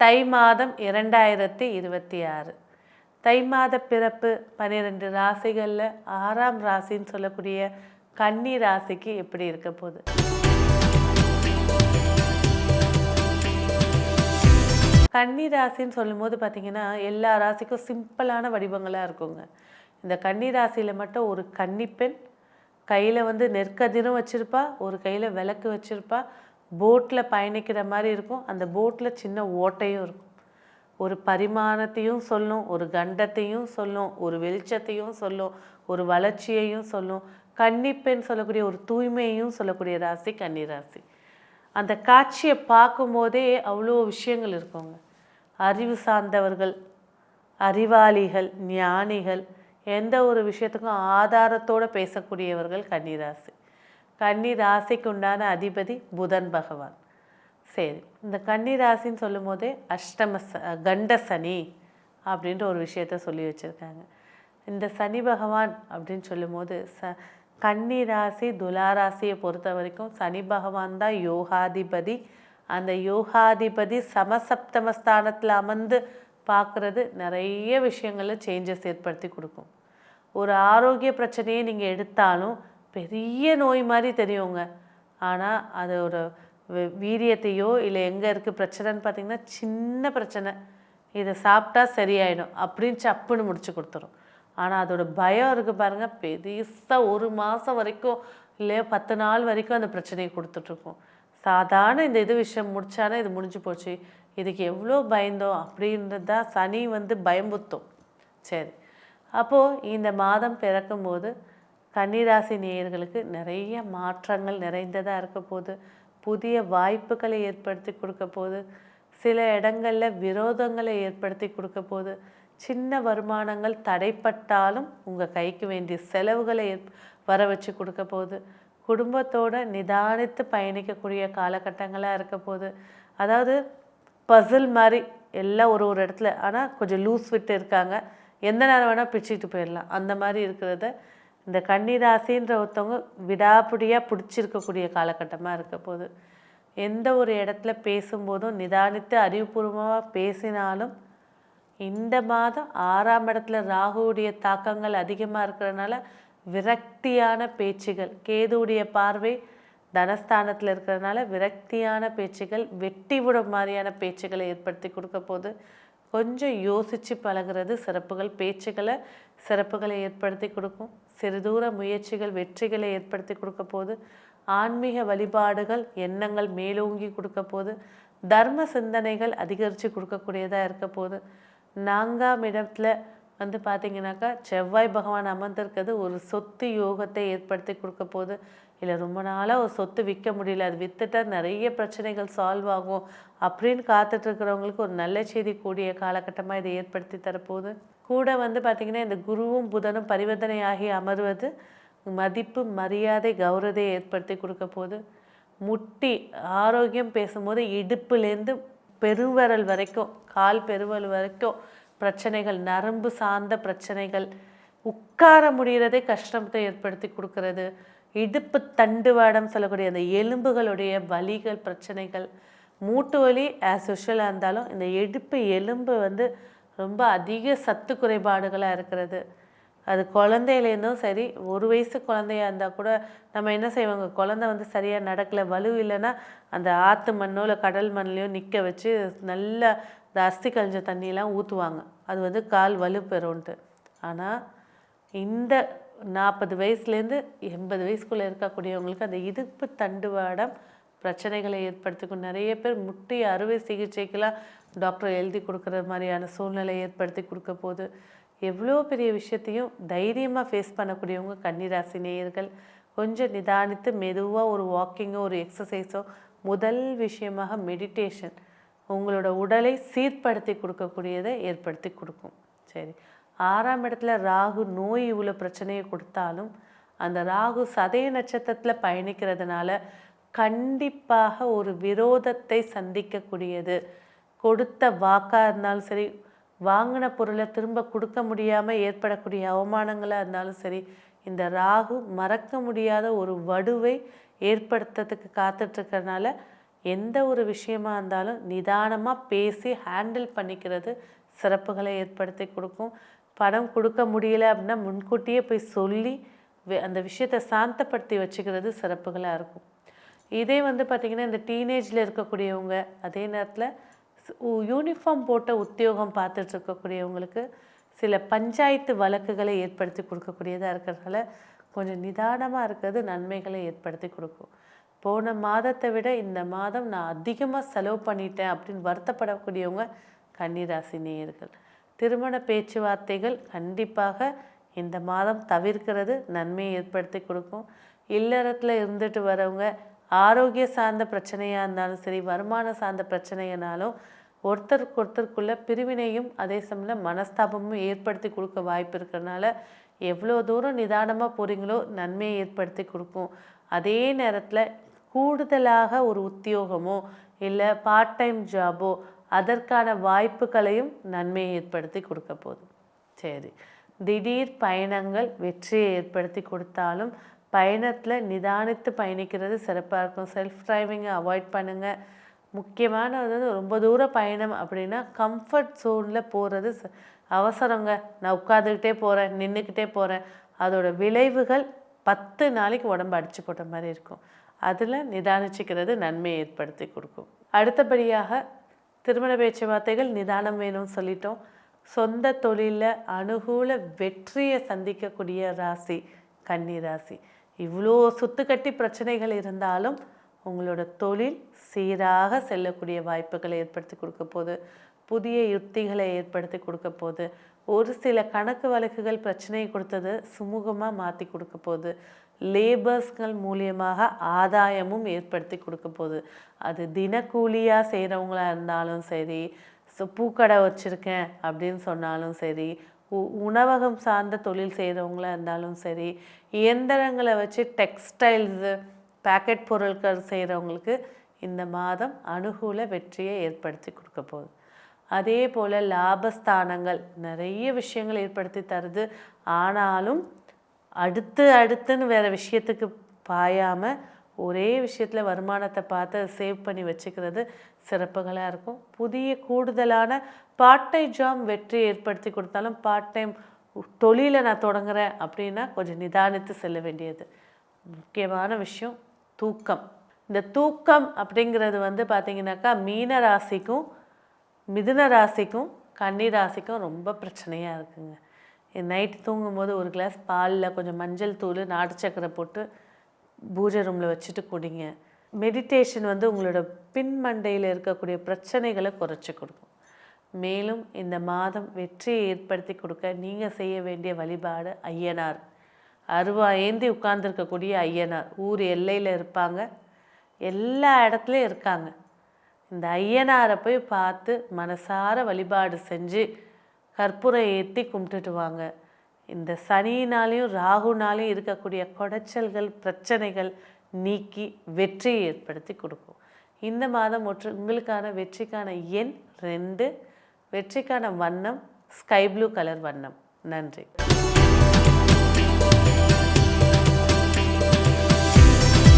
தை மாதம் இரண்டாயிரத்தி இருபத்தி ஆறு. தை மாத பிறப்பு பன்னிரெண்டு ராசிகளில் ஆறாம் ராசின்னு சொல்லக்கூடிய கன்னி ராசிக்கு எப்படி இருக்க போகுது? கன்னி ராசின்னு சொல்லும்போது பார்த்தீங்கன்னா எல்லா ராசிக்கும் சிம்பிளான வடிவங்களாக இருக்குங்க. இந்த கன்னி ராசியில் மட்டும் ஒரு கன்னிப்பெண் கையில் வந்து நெற்கதிரும் வச்சுருப்பா ஒரு கையில் விளக்கு வச்சுருப்பா போட்டில் பயணிக்கிற மாதிரி இருக்கும். அந்த போட்டில் சின்ன ஓட்டையும் இருக்கும். ஒரு பரிமாணத்தையும் சொல்லும் ஒரு கண்டத்தையும் சொல்லும் ஒரு வெளிச்சத்தையும் சொல்லும் ஒரு வளர்ச்சியையும் சொல்லும். கன்னிப்பெண் சொல்லக்கூடிய ஒரு தூய்மையையும் சொல்லக்கூடிய ராசி கன்னி ராசி அந்த காட்சியை பார்க்கும்போதே அவ்வளோ விஷயங்கள் இருக்குங்க. அறிவு சார்ந்தவர்கள் அறிவாளிகள் ஞானிகள் எந்த ஒரு விஷயத்துக்கும் ஆதாரத்தோடு பேசக்கூடியவர்கள் கன்னிராசி. கன்னி ராசிக்கு உண்டான அதிபதி புதன் பகவான். சரி இந்த கன்னி ராசின்னு சொல்லும் போதே அஷ்டம ச கண்ட சனி அப்படின்ற ஒரு விஷயத்த சொல்லி வச்சுருக்காங்க. இந்த சனி பகவான் அப்படின்னு சொல்லும்போது ச கன்னி ராசி துலா ராசியை பொறுத்த வரைக்கும் சனி பகவான் தான் யோகாதிபதி. அந்த யோகாதிபதி சமசப்தம ஸ்தானத்தில் அமர்ந்து பார்க்குறது நிறைய விஷயங்களில் சேஞ்சஸ் ஏற்படுத்தி கொடுக்கும். ஒரு ஆரோக்கிய பிரச்சனையை நீங்கள் எடுத்தாலும் பெரிய நோய் மாதிரி தெரியுங்க. ஆனால் அதோட ஒரு வீரியத்தையோ இல்லை எங்கே இருக்குது பிரச்சனைன்னு பார்த்தீங்கன்னா சின்ன பிரச்சனை. இதை சாப்பிட்டா சரியாயிடும். அப்படின்னு சப்புன்னு முடிச்சு கொடுத்துரும். ஆனால் அதோட பயம் இருக்குது பாருங்கள் பெருசாக ஒரு மாதம் வரைக்கும் இல்லையோ பத்து நாள் வரைக்கும் அந்த பிரச்சனையை கொடுத்துட்ருக்கோம் சாதாரண இந்த இது விஷயம் முடிச்சானே இது முடிஞ்சு போச்சு. இதுக்கு எவ்வளோ பயந்தோம் அப்படின்றது தான் சனி வந்து பயம்புத்தும் சரி. அப்போது இந்த மாதம் பிறக்கும்போது கன்னிராசி நேயர்களுக்கு நிறைய மாற்றங்கள் நிறைந்ததாக இருக்க போது புதிய வாய்ப்புகளை ஏற்படுத்தி கொடுக்க போது சில இடங்களில் விரோதங்களை ஏற்படுத்தி கொடுக்க போது சின்ன வருமானங்கள் தடைப்பட்டாலும் உங்கள் கைக்கு வேண்டிய செலவுகளை ஏற் வர வச்சு கொடுக்க போகுது குடும்பத்தோட நிதானித்து பயணிக்கக்கூடிய காலகட்டங்களாக இருக்க போகுது அதாவது பசில் மாதிரி எல்லாம் ஒரு ஒரு இடத்துல ஆனால் கொஞ்சம் லூஸ் விட்டு இருக்காங்க. எந்த நேரம் வேணால் பிச்சுக்கிட்டு போயிடலாம். அந்த மாதிரி இருக்கிறத இந்த கன்னிராசின்ற ஒருத்தவங்க விடாப்பிடியாக பிடிச்சிருக்கக்கூடிய காலகட்டமாக இருக்க போகுது எந்த ஒரு இடத்துல பேசும்போதும் நிதானித்து அறிவுபூர்வமாக பேசினாலும் இந்த மாதம் ஆறாம் இடத்துல ராகுவுடைய தாக்கங்கள் அதிகமாக இருக்கிறனால விரக்தியான பேச்சுகள் கேதுவுடைய பார்வை தனஸ்தானத்தில் இருக்கிறதுனால விரக்தியான பேச்சுகள் வெட்டி விடும் மாதிரியான பேச்சுகளை ஏற்படுத்தி கொடுக்க போது கொஞ்சம் யோசித்து பழகுறது சிறப்புகள். பேச்சுகளை சிறப்புகளை ஏற்படுத்தி கொடுக்கும். சிறுதூர முயற்சிகள் வெற்றிகளை ஏற்படுத்தி கொடுக்க போது ஆன்மீக வழிபாடுகள் எண்ணங்கள் மேலோங்கி கொடுக்க போது தர்ம சிந்தனைகள் அதிகரித்து கொடுக்கக்கூடியதாக இருக்க போது நான்காம் இடத்துல வந்து பார்த்திங்கனாக்கா செவ்வாய் பகவான் அமர்ந்திருக்கிறது ஒரு சொத்து யோகத்தை ஏற்படுத்தி கொடுக்க போது இல்லை ரொம்ப நாளாக ஒரு சொத்து விற்க முடியல அது விற்றுட்டா நிறைய பிரச்சனைகள் சால்வ் ஆகும் அப்படின்னு காத்துட்டு இருக்கிறவங்களுக்கு ஒரு நல்ல செய்தி கூடிய காலகட்டமாக இதை ஏற்படுத்தி தரப்போகுது. கூட வந்து பார்த்திங்கன்னா இந்த குருவும் புதனும் பரிவர்த்தனையாகி அமர்வது மதிப்பு மரியாதை கௌரவத்தை ஏற்படுத்தி கொடுக்க போகுது. முட்டி ஆரோக்கியம் பேசும்போது இடுப்புலேருந்து பெருவரல் வரைக்கும் கால் பெருவரல் வரைக்கும் பிரச்சனைகள் நரம்பு சார்ந்த பிரச்சனைகள் உட்கார முடிகிறதே கஷ்டத்தை ஏற்படுத்தி கொடுக்கறது. இடுப்பு தண்டுவாடம் சொல்லக்கூடிய அந்த எலும்புகளுடைய வலிகள் பிரச்சனைகள் மூட்டு வலி ஆஸ் யூஷுவலாக இருந்தாலும் இந்த இடுப்பு எலும்பு வந்து ரொம்ப அதிக சத்து குறைபாடுகளாக இருக்கிறது. அது குழந்தையிலேருந்தும் சரி ஒரு வயசு குழந்தையா இருந்தால் கூட நம்ம என்ன செய்வாங்க? குழந்தை வந்து சரியாக நடக்கலை வலு இல்லைன்னா அந்த ஆற்று மண்ணோ இல்லை கடல் மண்ணிலையோ நிற்க வச்சு நல்லா இந்த அஸ்தி கழிஞ்ச தண்ணியெலாம் ஊற்றுவாங்க அது வந்து கால் வலு பெறும்ன்ட்டு. ஆனால் இந்த நாற்பது வயசுலேருந்து எண்பது வயசுக்குள்ளே இருக்கக்கூடியவங்களுக்கு அந்த இடுப்பு தண்டுவாடம் பிரச்சனைகளை ஏற்படுத்திக்கும். நிறைய பேர் முட்டி அறுவை சிகிச்சைக்கெல்லாம் டாக்டர் எழுதி கொடுக்குற மாதிரியான சூழ்நிலை ஏற்படுத்தி கொடுக்க போது எவ்வளோ பெரிய விஷயத்தையும் தைரியமாக ஃபேஸ் பண்ணக்கூடியவங்க கன்னிராசி நேயர்கள் கொஞ்சம் நிதானித்து மெதுவாக ஒரு வாக்கிங்கோ ஒரு எக்ஸசைஸோ முதல் விஷயமாக மெடிடேஷன் உங்களோட உடலை சீர்படுத்தி கொடுக்கக்கூடியதை ஏற்படுத்தி கொடுக்கும். சரி. ஆறாம் இடத்துல ராகு நோய் இவ்வளோ பிரச்சனையை கொடுத்தாலும் அந்த ராகு சதய நட்சத்திரத்தில் பயணிக்கிறதுனால கண்டிப்பாக ஒரு விரோதத்தை சந்திக்கக்கூடியது. கொடுத்த வாக்காக இருந்தாலும் சரி வாங்கின பொருளை திரும்ப கொடுக்க முடியாமல் ஏற்படக்கூடிய அவமானங்களாக இருந்தாலும் சரி இந்த ராகு மறக்க முடியாத ஒரு வடுவை ஏற்படுத்துறதுக்கு காத்துட்ருக்கறனால எந்த ஒரு விஷயமா இருந்தாலும் நிதானமாக பேசி ஹேண்டில் பண்ணிக்கிறது சிறப்புகளை ஏற்படுத்தி கொடுக்கும். பணம் கொடுக்க முடியல அப்படின்னா முன்கூட்டியே போய் சொல்லி அந்த விஷயத்தை சாந்தப்படுத்தி வச்சுக்கிறது சிறப்புகளாக இருக்கும். இதே வந்து பார்த்திங்கன்னா இந்த டீனேஜில் இருக்கக்கூடியவங்க அதே நேரத்தில் யூனிஃபார்ம் போட்ட உத்தியோகம் பார்த்துட்டு இருக்கக்கூடியவங்களுக்கு சில பஞ்சாயத்து வழக்குகளை ஏற்படுத்தி கொடுக்கக்கூடியதாக இருக்கிறதுனால கொஞ்சம் நிதானமாக இருக்கிறது நன்மைகளை ஏற்படுத்தி கொடுக்கும். போன மாதத்தை விட இந்த மாதம் நான் அதிகமாக செலவு பண்ணிட்டேன் அப்படின்னு வருத்தப்படக்கூடியவங்க கன்னிராசி நேயர்கள். திருமண பேச்சுவார்த்தைகள் கண்டிப்பாக இந்த மாதம் தவிர்க்கிறது நன்மையை ஏற்படுத்தி கொடுக்கும். இல்லறத்தில் இருந்துட்டு வரவங்க ஆரோக்கிய சார்ந்த பிரச்சனையாக இருந்தாலும் சரி வருமானம் சார்ந்த பிரச்சனைனாலும் ஒருத்தருக்கு ஒருத்தருக்குள்ள பிரிவினையும் அதே சமயம் மனஸ்தாபமும் ஏற்படுத்தி கொடுக்க வாய்ப்பு இருக்கிறனால எவ்வளோ தூரம் நிதானமாக போகிறீங்களோ நன்மையை ஏற்படுத்தி கொடுக்கும். அதே நேரத்தில் கூடுதலாக ஒரு உத்தியோகமோ இல்லை பார்ட் டைம் ஜாபோ அதற்கான வாய்ப்புகளையும் நன்மையை ஏற்படுத்தி கொடுக்க போதும் சரி. திடீர் பயணங்கள் வெற்றியை ஏற்படுத்தி கொடுத்தாலும் பயணத்தில் நிதானித்து பயணிக்கிறது சிறப்பாக இருக்கும். செல்ஃப் டிரைவிங்கை அவாய்ட் பண்ணுங்கள் முக்கியமானது வந்து ரொம்ப தூர பயணம் அப்படின்னா கம்ஃபர்ட் ஜோனில் போகிறது ச- அவசரங்க. நான் உட்காந்துக்கிட்டே போகிறேன் நின்றுக்கிட்டே போகிறேன் அதோட விளைவுகள் பத்து நாளைக்கு உடம்பு அடிச்சு போட்ட மாதிரி இருக்கும். அதில் நிதானிச்சுக்கிறது நன்மையை ஏற்படுத்தி கொடுக்கும். அடுத்தபடியாக திருமண பேச்சுவார்த்தைகள் நிதானம் வேணும்னு சொல்லிட்டோம். சொந்த தொழிலில் அனுகூல வெற்றியை சந்திக்கக்கூடிய ராசி கன்னி ராசி. இவ்வளோ சுத்துக்கட்டி பிரச்சனைகள் இருந்தாலும் உங்களோட தொழில் சீராக செல்லக்கூடிய வாய்ப்புகளை ஏற்படுத்தி கொடுக்க போது புதிய யுக்திகளை ஏற்படுத்தி கொடுக்க போது ஒரு சில கணக்கு வழக்குகள் பிரச்சனையை கொடுத்தது சுமூகமாக மாற்றி கொடுக்க போகுது. லேபர்ஸ்கள் மூலியமாக ஆதாயமும் ஏற்படுத்தி கொடுக்க போகுது. அது தினக்கூலியாக செய்கிறவங்களா இருந்தாலும் சரி ஸோ பூக்கடை வச்சுருக்கேன் அப்படின்னு சொன்னாலும் சரி உ- உணவகம் சார்ந்த தொழில் செய்கிறவங்களா இருந்தாலும் சரி இயந்திரங்களை வச்சு டெக்ஸ்டைல்ஸு பேக்கெட் பொருட்கள் செய்கிறவங்களுக்கு இந்த மாதம் அனுகூல வெற்றியை ஏற்படுத்தி கொடுக்க போகுது. அதே போல் லாபஸ்தானங்கள் நிறைய விஷயங்கள் ஏற்படுத்தி தருது. ஆனாலும் அடுத்து அடுத்துன்னு வேறு விஷயத்துக்கு பாயாமல் ஒரே விஷயத்தில் வருமானத்தை பார்த்து அதை சேவ் பண்ணி வச்சுக்கிறது சிறப்புகளாக இருக்கும். புதிய கூடுதலான பார்ட் டைம் ஜாப் வெற்றி ஏற்படுத்தி கொடுத்தாலும் பார்ட் டைம் தொழிலை நான் தொடங்குறேன் அப்படின்னா கொஞ்சம் நிதானித்து செல்ல வேண்டியது. முக்கியமான விஷயம் தூக்கம். இந்த தூக்கம் அப்படிங்கிறது வந்து பார்த்திங்கனாக்கா மீன ராசிக்கும் மிதுன ராசிக்கும் கன்னி ராசிக்கும் ரொம்ப பிரச்சனையாக இருக்குங்க. நைட்டு தூங்கும்போது ஒரு கிளாஸ் பாலில் கொஞ்சம் மஞ்சள் தூள் நாட்டு சக்கரை போட்டு பூஜை ரூமில் வச்சுட்டு குடிங்க. மெடிடேஷன் வந்து உங்களோட பின்மண்டையில் இருக்கக்கூடிய பிரச்சனைகளை குறைச்சி கொடுக்கும். மேலும் இந்த மாதம் வெற்றியை ஏற்படுத்தி கொடுக்க நீங்கள் செய்ய வேண்டிய வழிபாடு ஐயனார். அருவா ஏந்தி உட்கார்ந்துருக்கக்கூடிய ஐயனார். ஊர் எல்லையில் இருப்பாங்க. எல்லா இடத்துலையும் இருக்காங்க. இந்த ஐயனாரை போய் பார்த்து மனசார வழிபாடு செஞ்சு கற்பூரம் ஏற்றி கும்பிட்டுட்டு வாங்க. இந்த சனியினாலையும் ராகுனாலையும் இருக்கக்கூடிய குடைச்சல்கள் பிரச்சனைகள் நீக்கி வெற்றியை ஏற்படுத்தி கொடுக்கும். இந்த மாதம் ஒற்று உங்களுக்கான வெற்றிக்கான எண் ரெண்டு வெற்றிக்கான வண்ணம் ஸ்கை ப்ளூ கலர் வண்ணம். நன்றி.